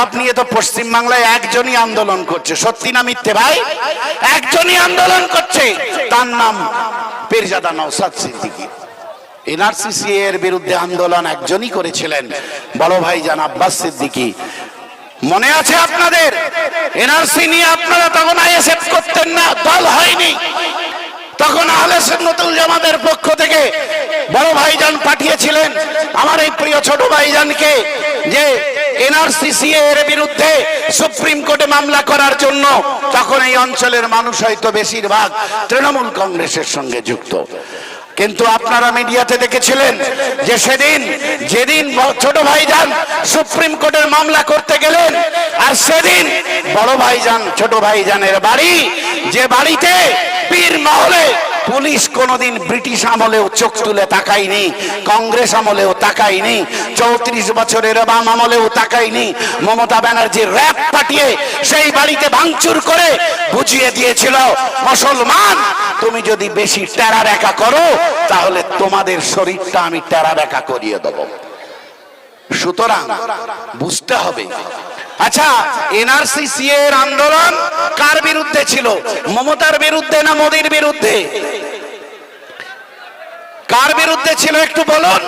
Cup নিয়ে তো পশ্চিম বাংলায় একজনই আন্দোলন করছে। সত্যি না মিথ্যে ভাই? একজনই আন্দোলন করছে। তার নাম পীরজাদা নওসাদ সিদ্দিকী। এনআরসিসি এর বিরুদ্ধে আন্দোলন একজনই করেছিলেন। বড় ভাই, জান আব্বাস সিদ্দিকী। মনে আছে আপনাদের? এনআরসি নিয়ে আপনারা তখন আইএসএফ করতেন না, দল হয়নি। তখন আহলে সুন্নতুল জামাতের পক্ষ থেকে বড় ভাইজান পাঠিয়েছিলেন। আমার এই প্রিয় ছোট ভাইজানকে যে এনআরসিসি এর বিরুদ্ধে সুপ্রিম কোর্টে মামলা করার জন্য তখন এই অঞ্চলের মানুষ হয়তো বেশিরভাগ তৃণমূল কংগ্রেসের সঙ্গে যুক্ত। কিন্তু আপনারা মিডিয়াতে দেখেছিলেন যে সেদিন, যেদিন ছোট ভাইজান সুপ্রিম কোর্টের মামলা করতে গেলেন, আর সেদিন বড় ভাইজান, ছোট ভাইজানের বাড়ি, যে বাড়িতে পীর মহলে পুলিশ কোনোদিন ব্রিটিশ আমলেও চোখ তুলে তাকায়নি, কংগ্রেস আমলেও তাকায়নি, চৌত্রিশ বছরের বাম আমলেও তাকায়নি, মমতা ব্যানার্জি র্যাপ পাঠিয়ে সেই বাড়িতে ভাঙচুর করে বুঝিয়ে দিয়েছিল, মুসলমান, তুমি যদি বেশি টেরা দেখা করো, তাহলে তোমাদের শরীরটা আমি টেরা দেখা করিয়ে দেবো। সুতরাং বুঝতে হবে। আচ্ছা এনআরসিসি এর আন্দোলন কার বিরুদ্ধে ছিল? মমতার বিরুদ্ধে না মোদির বিরুদ্ধে? কার বিরুদ্ধে ছিল একটু বলুন?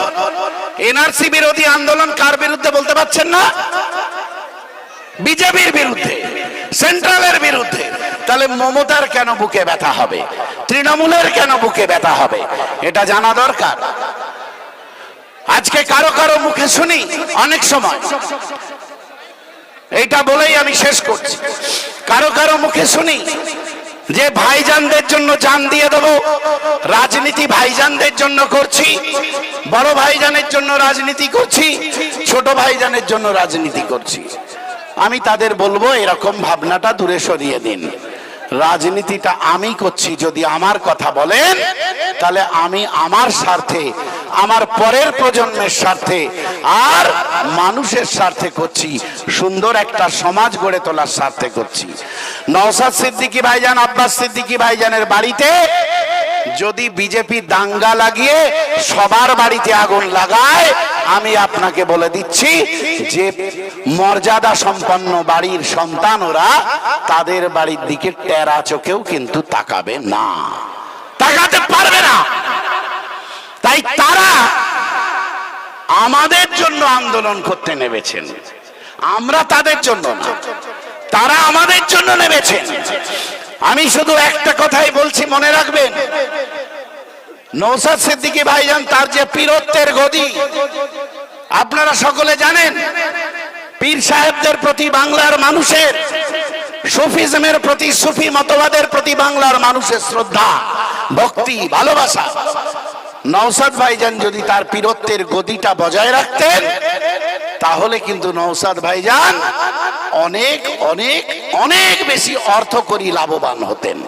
এনআরসি বিরোধী আন্দোলন কার বিরুদ্ধে বলতে পারছেন না? বিজেপির বিরুদ্ধে, সেন্ট্রালের বিরুদ্ধে। তাহলে মমতার কেন বুকে ব্যথা হবে? তৃণমূলের কেন বুকে ব্যথা হবে? এটা জানা দরকার। আজকে কারও কারও মুখে শুনি অনেক সময়। এইটা বলেই আমি শেষ করছি। কারও কারও মুখে শুনি যে ভাইজানদের জন্য জান দিয়ে দেব, রাজনীতি ভাইজানদের জন্য করছি, বড় ভাইজানের জন্য রাজনীতি করছি, ছোট ভাইজানের জন্য রাজনীতি করছি। আমি তাদের বলব এরকম ভাবনাটা দূরে সরিয়ে দিন। রাজনীতিটা আমি করছি, যদি আমার কথা বলেন, তাহলে আমি আমার স্বার্থে, আমার পরের প্রজন্মের স্বার্থে, আর মানুষের স্বার্থে করছি, সুন্দর একটা সমাজ গড়ে তোলার স্বার্থে করছি। নওসাদ সিদ্দিকী ভাইজান, আব্বাস সিদ্দিকী ভাইজানের বাড়িতে যদি বিজেপি দাঙ্গা লাগিয়ে সবার বাড়িতে আগুন লাগায়, আমি আপনাকে বলে দিচ্ছি যে মর্যাদা সম্পন্ন বাড়ির সন্তান ওরা তাদের বাড়ির দিকে টেরা চোখেও কিন্তু তাকাবে না। তাকাতে পারবে না। তাই তারা আমাদের জন্য আন্দোলন করতে নেমেছেন। আমরা তাদের জন্য না। তারা আমাদের জন্য নেমেছেন। আমি শুধু একটা কথাই বলছি, মনে রাখবেন। নৌসাদ সিদ্দিকী ভাইজান তার যে পীরত্বের গদি, আপনারা সকলে জানেন পীর সাহেবদের প্রতি বাংলার মানুষের, সুফিজমের প্রতি, সুফি মতবাদের প্রতি বাংলার মানুষের শ্রদ্ধা, ভক্তি, ভালোবাসা। নওসাদ ভাইজান যদি তার পীরত্বের গদিটা বজায় রাখতেন, তাহলে কিন্তু নওসাদ ভাইজান অনেক অনেক অনেক বেশি অর্থ করি লাভবান হতেন।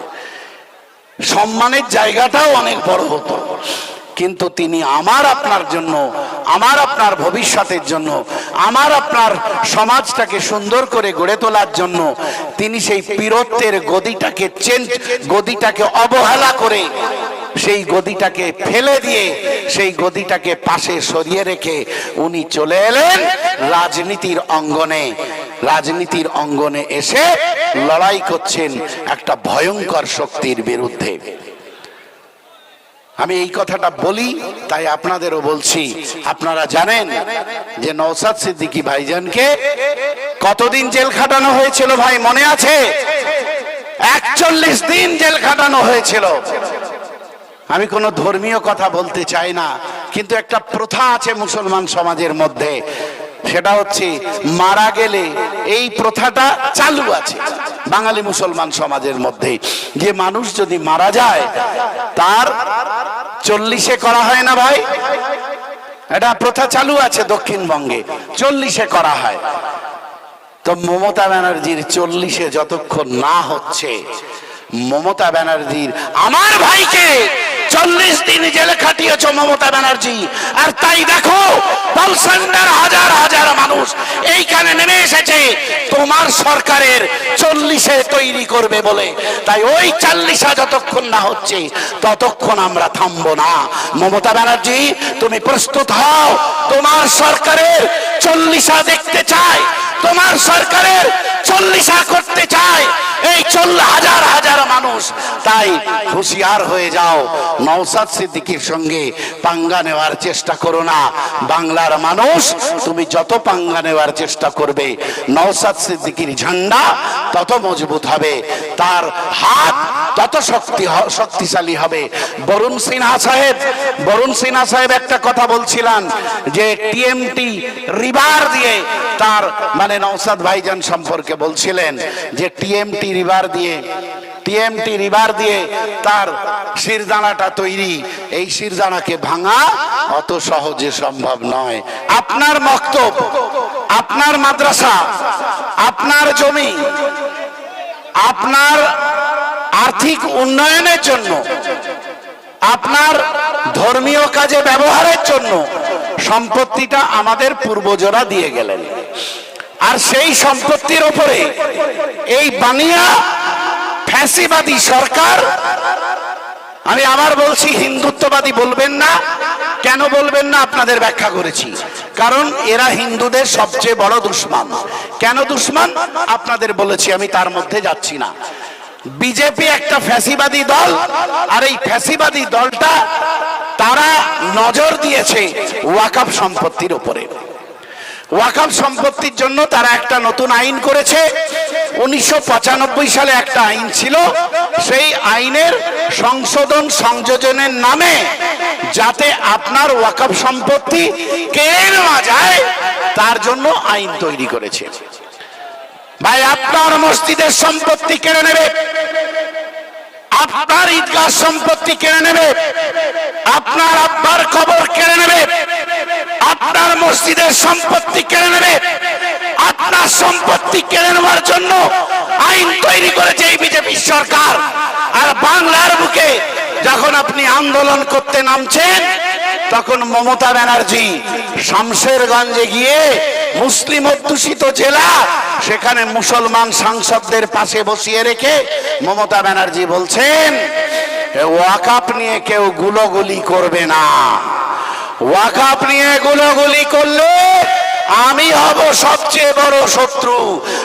সম্মানের জায়গাটাও অনেক বড় হতো। কিন্তু তিনি আমার আপনার জন্য আমার আপনার ভবিষ্যতের জন্য, আমার আপনার সমাজটাকে সুন্দর করে গড়ে তোলার জন্য, তিনি সেই পীরত্বের গদিটাকে চেঞ্জ, গদিটাকে অবহেলা করে সেই গদিটাকে ফেলে দিয়ে, সেই গদিটাকে পাশে সরিয়ে রেখে উনি চলে এলেন রাজনীতির অঙ্গনে। রাজনীতির অঙ্গনে এসে লড়াই করছেন একটা ভয়ঙ্কর শক্তির বিরুদ্ধে। আমি এই কথাটা বলি, তাই আপনাদেরও বলছি। আপনারা জানেন যে নৌসাদ সিদ্দিকী ভাইজানকে কতদিন জেল খাটানো হয়েছিল ভাই, মনে আছে? একচল্লিশ দিন জেল খাটানো হয়েছিল। আমি কোনো ধর্মীয় কথা বলতে চাই না, কিন্তু একটা প্রথা আছে মুসলমান সমাজের মধ্যে। সেটা হচ্ছে মারা গেলে এই প্রথাটা চালু আছে। বাঙালি মুসলমান সমাজের মধ্যে যে মানুষ যদি মারা যায়, তার চল্লিশে করা হয় না ভাই? এটা প্রথা চালু আছে দক্ষিণবঙ্গে, চল্লিশে করা হয়। তো মমতা ব্যানার্জির চল্লিশে যতক্ষণ না হচ্ছে, মমতা ব্যানার্জির আমার ভাইকে চল্লিশ দিন জেলে খাটিয়েছ মমতা ব্যানার্জি। আর তাই দেখো পলসান্ডার হাজার হাজার মানুষ এইখানে নেমে এসেছে। তোমার সরকারের চল্লিশে তৈরি করবে বলে। তাই ওই চাল্লিশা যতক্ষণ না হচ্ছে, ততক্ষণ আমরা থামবো না। মমতা ব্যানার্জি, তুমি প্রস্তুত হও। তোমার সরকারের চল্লিশা দেখতে চাই তোমার সরকারের চল্লিশা করতে চায়। এই চল্ল হাজার হাজার মানুষ, তাই হুঁশিয়ার হয়ে যাও। নওসাদ সিদ্দিকির সঙ্গে পাঙ্গা নেওয়ার চেষ্টা করো না। বাংলার মানুষ, তুমি যত পাঙ্গা নেওয়ার চেষ্টা করবে নওসাদ সিদ্দিকির ঝান্ডা তত মজবুত হবে। তার হাত তত শক্তি শক্তিশালী হবে। বরুণ সিনহা সাহেব, বরুণ সিনহা সাহেব একটা কথা বলছিলেন যে টিএমটি রিভার দিয়ে তার মানে নওসাদ ভাইজান সম্পর্কে বলছিলেন যে টিএমটি রিভার দিয়ে, টিএমটি রিভার দিয়ে তার শিরদানাটা তৈরি। এই শিরদানাকে ভাঙা অত সহজে সম্ভব নয়। আপনার মক্তব, আপনার মাদ্রাসা, আপনার জমি, আপনার আর্থিক উন্নয়নের জন্য, আপনার ধর্মীয় কাজে ব্যবহারের জন্য সম্পত্তিটা আমাদের পূর্বজরা দিয়ে গেলেন। আর সেই সম্পত্তির ওপরে এই বানিয়া ফ্যাসিবাদী সরকার, আমি আবার বলছি, হিন্দুত্ববাদী বলবেন না, কেন বলবেন না আপনাদের ব্যাখ্যা করেছি। কারণ এরা হিন্দুদের সবচেয়ে বড় দুশ্মন। কেন দুশ্মন? আপনাদের বলেছি, আমি তার মধ্যে যাচ্ছি না। বিজেপি একটা ফ্যাসিবাদী দল, আর এই ফ্যাসিবাদী দলটা তারা নজর দিয়েছে ওয়াকাফ সম্পত্তির উপরে। ওয়াকাফ সম্পত্তির জন্য তারা একটা নতুন আইন করেছে। উনিশশো পঁচানব্বই সালে একটা আইন ছিল, সেই আইনের সংশোধন সংযোজনের নামে যাতে আপনার ওয়াকাফ সম্পত্তি কেড়ে নেওয়া যায়, তার জন্য আইন তৈরি করেছে। ভাই, আপনার মসজিদের সম্পত্তি কেড়ে নেবে। আপনার ঈদগাহ সম্পত্তি কেড়ে নেবে। আপনার আব্বার কবর কেড়ে নেবে। আপনার মসজিদের সম্পত্তি কেড়ে নেবে। আপনার সম্পত্তি কেড়ে নেওয়ার জন্য আইন তৈরি করেছে এই বিজেপি সরকার। আর বাংলার বুকে যখন আপনি আন্দোলন করতে নামছেন তখন মমতা ব্যানার্জি শামশেরগঞ্জে গিয়ে মুসলিম অধ্যুষিত জেলা, সেখানে মুসলমান সাংসদদের পাশে বসিয়ে রেখে মমতা ব্যানার্জি বলছেন ওয়াকাপ নিয়ে কেউ গুলোগুলি করবে না। ওয়াকাপ নিয়ে গুলোগুলি করলে আমি হব সবচেয়ে বড় শত্রু।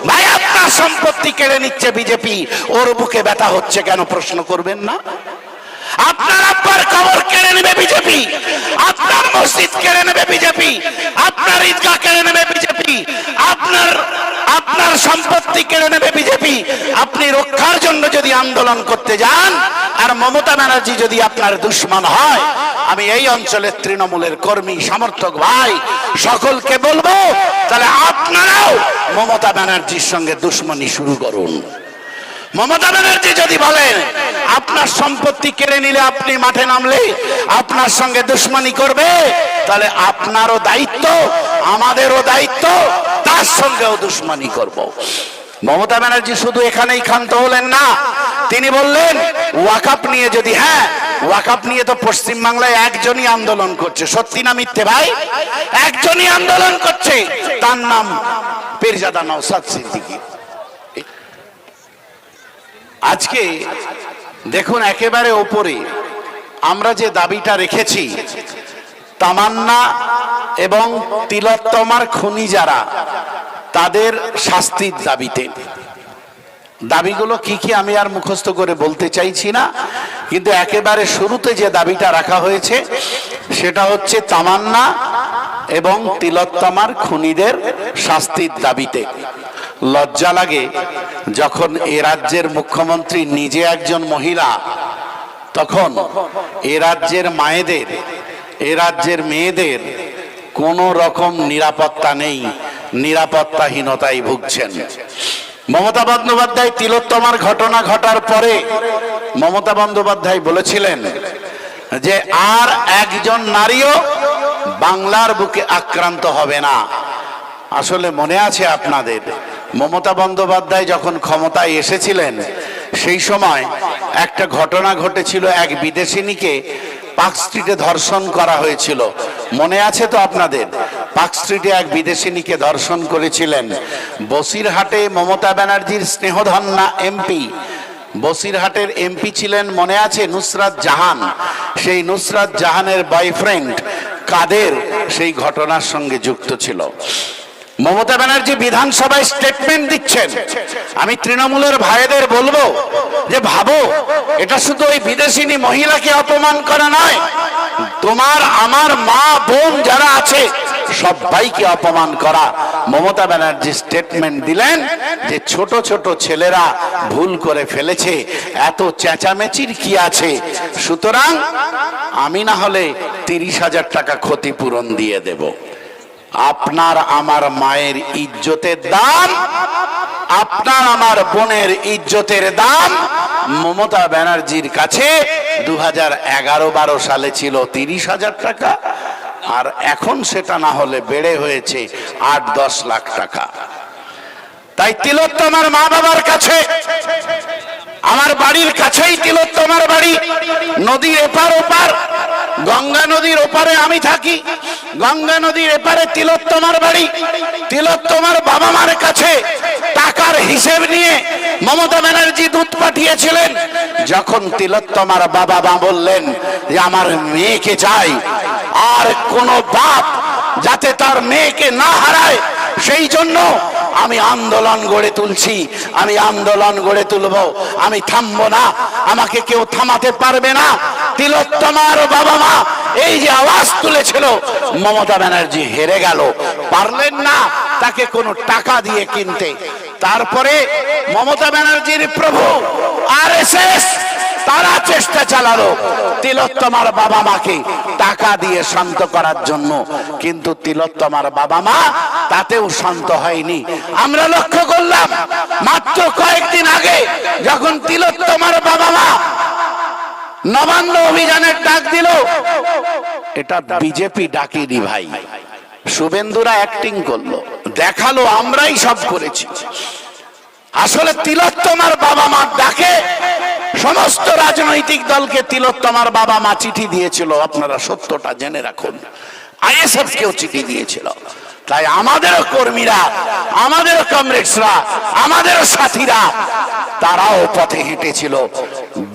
ভাই, আপনার সম্পত্তি কেড়ে নিচ্ছে বিজেপি। ওর বুকে ব্যথা হচ্ছে কেন? প্রশ্ন করবেন না? আপনার আব্বার কবর কেড়ে নেবে বিজেপি? আপনার মসজিদ কেড়ে নেবে বিজেপি? আপনার ঈদগাহ কেড়ে নেবে বিজেপি? আপনার আপনার সম্পত্তি কেড়ে নেবে বিজেপি? আপনি রক্ষার জন্য যদি আন্দোলন করতে যান, আর মমতা ব্যানার্জি যদি আপনার দুশ্মন হয়, আমি এই অঞ্চলের তৃণমূলের কর্মী, সমর্থক ভাই, সকলকে বলব, তাহলে আপনারাও মমতা ব্যানার্জির সঙ্গে দুশ্মনী শুরু করুন। মমতা ব্যানার্জি যদি বলেন, আপনার সম্পত্তি কেড়ে নিলে আপনি মাঠে নামলে, আপনার সঙ্গে দুশ্মনী করবে, তাহলে আপনারও দায়িত্ব, আমাদেরও দায়িত্ব, তার সঙ্গেও দুশ্মনী করব। মমতা ব্যানার্জি শুধু এখানেই ক্ষান্ত হলেন না, তিনি বললেন ওয়াকাপ নিয়ে যদি হ্যাঁ ওয়াকাপ নিয়ে তো পশ্চিম বাংলায় একজনই আন্দোলন করছে। সত্যি না মিথ্যে ভাই? একজনই আন্দোলন করছে, তার নাম পীরজাদা নওসাদ সিদ্দিকী। আজকে দেখুন, একেবারে ওপরে আমরা যে দাবিটা রেখেছি, তামান্না এবং তিলোত্তমার খুনি যারা তাদের শাস্তির দাবিতে। দাবিগুলো কি কি আমি আর মুখস্থ করে বলতে চাইছি না, কিন্তু একেবারে শুরুতে যে দাবিটা রাখা হয়েছে, সেটা হচ্ছে তামান্না এবং তিলোত্তমার খুনিদের শাস্তির দাবিতে। লজ্জা লাগে যখন এ রাজ্যের মুখ্যমন্ত্রী নিজে একজন মহিলা, তখন এ রাজ্যের মায়েদের, এ রাজ্যের মেয়েদের কোনো রকম নিরাপত্তা নেই, নিরাপত্তাহীনতায় ভুগছেন। মমতা বন্দ্যোপাধ্যায় তিলোত্তমার ঘটনা ঘটার পরে মমতা বন্দ্যোপাধ্যায় বলেছিলেন যে, আর একজন নারীও বাংলার বুকে আক্রান্ত হবে না। আসলে মনে আছে আপনাদের মমতা বন্দ্যোপাধ্যায় যখন ক্ষমতায় এসেছিলেন, সেই সময় একটা ঘটনা ঘটেছিল এক বিদেশিনীকে পার্ক স্ট্রিটে ধর্ষণ করা হয়েছিল। মনে আছে তো আপনাদের? পার্ক স্ট্রিটে এক বিদেশিনীকে ধর্ষণ করেছিলেন। বসিরহাটে মমতা ব্যানার্জির স্নেহধন্যা এমপি। বসিরহাটের এমপি ছিলেন, মনে আছে, নুসরাত জাহান। সেই নুসরাত জাহানের বয়ফ্রেন্ড কাদের? সেই ঘটনার সঙ্গে যুক্ত ছিল। মমতা ব্যানার্জি বিধানসভায় স্টেটমেন্ট দিচ্ছেন। আমি তৃণমূলের ভাইদের বলব যে ভাবো, এটা শুধু ওই বিদেশিনী মহিলাকে অপমান করা নয়, তোমার আমার মা বোন যারা আছে, সবাইকে অপমান করা। মমতা ব্যানার্জি স্টেটমেন্ট দিলেন যে ছোট ছোট ছেলেরা ভুল করে ফেলেছে, এত চেঁচামেচির কি আছে? সুতরাং আমি না হলে তিরিশ হাজার টাকা ক্ষতিপূরণ দিয়ে দেব। আপনার আমার মায়ের ইজ্জতের দাম আপনার আমার বোনের ইজ্জতের দাম মমতা ব্যানার্জির কাছে দু হাজার এগারো বারো সালে ছিল তিরিশ হাজার টাকা, আর এখন সেটা না হলে বেড়ে হয়েছে আট দশ লাখ টাকা। তাই তিলোত্তমার মা বাবার কাছে আমার বাড়ির কাছেই তিলোত্তমার বাড়ি। নদীর এপার ওপার, গঙ্গা নদীর ওপারে আমি থাকি। গঙ্গা নদীর এপারে তিলোত্তমার বাড়ি। তিলোত্তমার বাবা মার কাছে টাকার হিসেব নিয়ে মমতা ব্যানার্জি দুধ পাঠিয়েছিলেন। যখন তিলোত্তমার বাবা মা বললেন, যে আমার মেয়েকে চাই, আর কোন বাপ যাতে তার মেয়েকে না হারায়, সেই জন্য আমি আন্দোলন গড়ে তুলছি। আমি আন্দোলন গড়ে তুলব। আমি থামবো না। আমাকে কেউ থামাতে পারবে না। তিলোত্তমার বাবা মা, এই যে আওয়াজ তুলেছিল, মমতা ব্যানার্জি হেরে গেল। পারলেন না তাকে কোনো টাকা দিয়ে কিনতে। তারপরে মমতা ব্যানার্জির প্রভু আর তারা চেষ্টা চালালো। তিলোত্তমার বাবা মাকে টাকা দিয়ে শান্ত করার জন্য। কিন্তু তিলোত্তমার বাবা মা তাতেও শান্ত হয়নি। আমরা লক্ষ্য করলাম, মাত্র কয়েকদিন আগে যখন তিলোত্তমার বাবা মা নবান্ন অভিযানের ডাক দিল, এটা বিজেপি ডাকিনি ভাই। শুভেন্দুরা অ্যাক্টিং করল, দেখাল, আমরাই সব করেছি। আসলে তিলোত্তমার বাবা মা ডাকে সমস্ত রাজনৈতিক দলকে তিলোত্তমার বাবা মা চিঠি দিয়েছিল, আপনারা সত্যটা জেনে রাখুন। আইএসএফ কেও চিঠি দিয়েছিল। তাই আমাদেরও কর্মীরা আমাদেরও কমরেডসরা আমাদেরও সাথীরা, তারাও পথে হেঁটেছিল।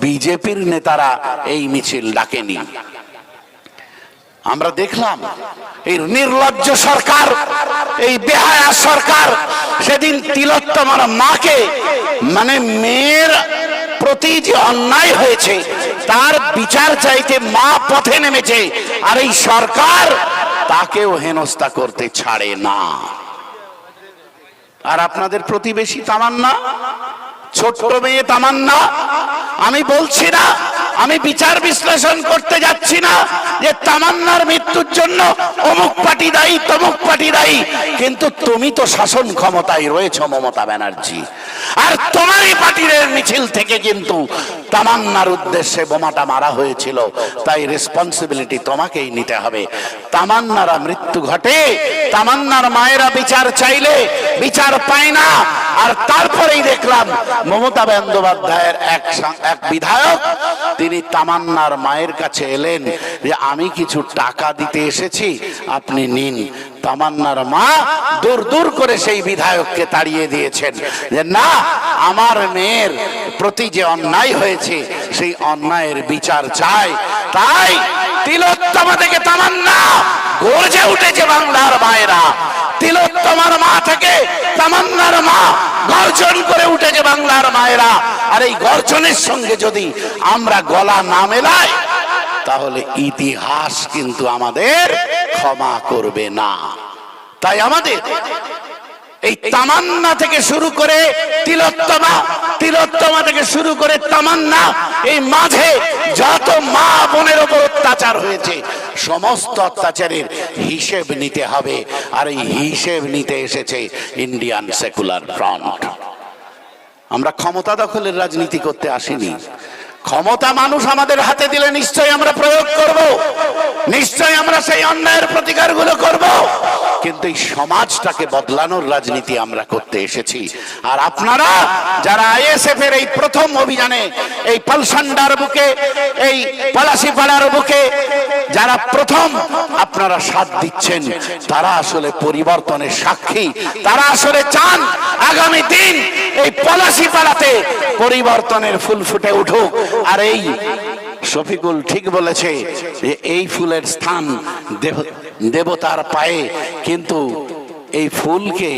বিজেপির নেতারা এই মিছিল ডাকেনি। আমরা দেখলাম, এই নির্লজ্জ সরকার, এই বেহায়া সরকার, সেদিন তিলোত্তমার মাকে মানে মেয়ের প্রতি যে অন্যায় হয়েছে, তার বিচার চাইতে মা পথে নেমেছে, আর এই সরকার তাকেও হেনস্থা করতে ছাড়ে না। আর আপনাদের প্রতিবেশী তামান্না, ছোট্ট মেয়ে তামান্না, আমি বলছি না আমি বিচার বিশ্লেষণ করতে যাচ্ছি না যে তামান্নার মৃত্যুর জন্য অমুক পার্টি দায়ী, তমুক পার্টি দায়ী। কিন্তু তুমি তো শাসন ক্ষমতায় রয়েছ, মমতা ব্যানার্জি। আর তোমারই পার্টির মিছিল থেকে কিন্তু তামান্নার উদ্দেশ্যে বোমাটা মারা হয়েছিল। তাই রেসপন্সিবিলিটি তোমাকেই নিতে হবে। তামান্নারা মৃত্যু ঘটে, তামান্নার মায়েরা বিচার চাইলে, বিচার পায় না। আর তারপরেই দেখলাম মমতা বন্দ্যোপাধ্যায়ের এক এক বিধায়ক, তিনি তামান্নার মায়ের কাছে এলেন যে, আমি কিছু টাকা দিতে এসেছি, আপনি নিন। তামান্নার মা দূর দূর করে সেই বিধায়ককে তাড়িয়ে দিয়েছেন যে, না, আমার মেয়ের প্রতি যে অন্যায় হয়েছে, সেই অন্যায়ের বিচার চাই। তাই তিলোত্তমা থেকে তামান্না গর্জে উঠেছে বাংলার মায়েরা। তিলোত্তমার মা থেকে তামান্নার মা গর্জন করে উঠেছে বাংলার মায়েরা। আর এই গর্জনের সঙ্গে যদি আমরা গলা না মেলাই, তাহলে ইতিহাস কিন্তু আমাদের ক্ষমা করবে না। তাই আমাদের এই তামান্না থেকে শুরু করে তিলোত্তমা তিলোত্তমা থেকে শুরু করে তামান্না, এই মাঝে যত মা বোনের ওপর অত্যাচার হয়েছে, সমস্ত অত্যাচারের হিসেব নিতে হবে। আর এই হিসেব নিতে এসেছে ইন্ডিয়ান সেকুলার ফ্রন্ট আমরা ক্ষমতা দখলের রাজনীতি করতে আসিনি। ক্ষমতা মানুষ আমাদের হাতে দিলে নিশ্চয়ই আমরা প্রয়োগ করব। নিশ্চয়ই আমরা সেই অন্যায়ের প্রতিকারগুলো করব। কিন্তু এই সমাজটাকে বদলানোর রাজনীতি আমরা করতে এসেছি। আর আপনারা যারা আইএসএফ এর এই প্রথম অভিযানে, এই পালসান্ডার বুকে, এই পলাশিপাড়ার বুকে যারা প্রথম আপনারা সাথ দিচ্ছেন, তারা আসলে পরিবর্তনের সাক্ষী। তারা আসলে চান আগামী দিন এই পলাশি পাড়াতে পরিবর্তনের ফুল ফুটে উঠুক। আর এই শফিকুল ঠিক বলেছে যে এই ফুলের স্থান দেবতার পায়ে, কিন্তু এই ফুলকে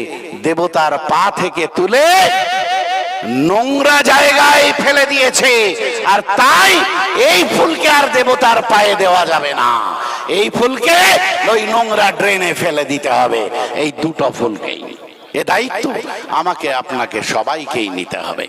দেবতার পা থেকে তুলে নোংরা জায়গায় ফেলে দিয়েছে। আর তাই এই ফুলকে আর দেবতার পায়ে দেওয়া যাবে না। এই ফুলকে ওই নোংরা ড্রেনে ফেলে দিতে হবে। এই দুটো ফুলকেই। এ দায়িত্ব আমাকে, আপনাকে, সবাইকেই নিতে হবে।